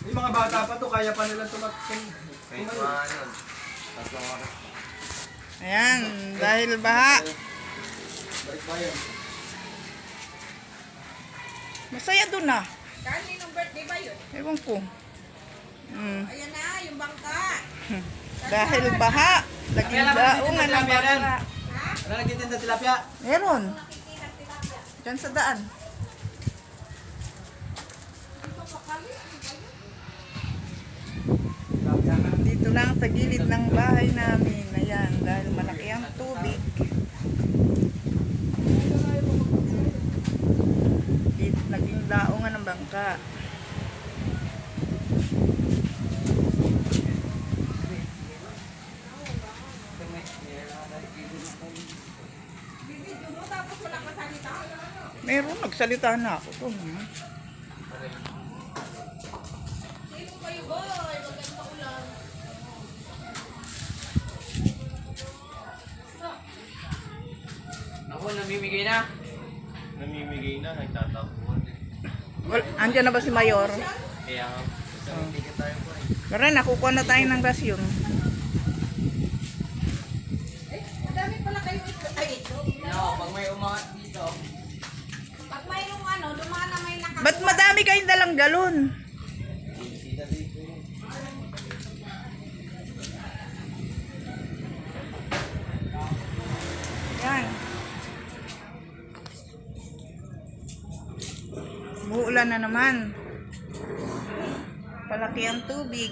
Yung mga bata pa to, kaya pa nila tumating. Kahit ano, tatlong oras. Ayan, dahil baha. Balik. Masaya dun ah. Kaninong birthday ba yun? Ewan ko. Mm. Ayan na, yung bangka. Dahil baha. Naging daungan ng bangka. Wala nagtitinda tilapia. Meron. Diyan sa daan. Dito lang sa gilid ng bahay namin. Ayan, dahil malaki ang tubig. Dito, naging daungan ng bangka. Meron, nagsalita na ako. To, hmm. Namimigay na. Namimigay na, nagtatapuan din. Well, andyan na ba si Mayor? Kaya nga, isang ticket tayo po eh. Pero nakukuha na tayo ng rasyon. Eh, madami pala kayo ito. Ay, ito. No, pag may umangat dito, Pag mayroong ano, dumaan na may nakakuha. Ba't madami kayong dalang galon? Muulan na naman. Palaki ang tubig.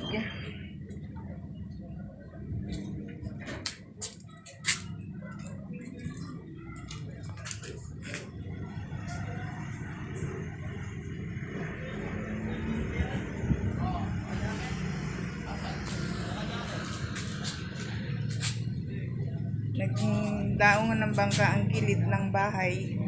Naging daungan ng bangka ang gilid ng bahay.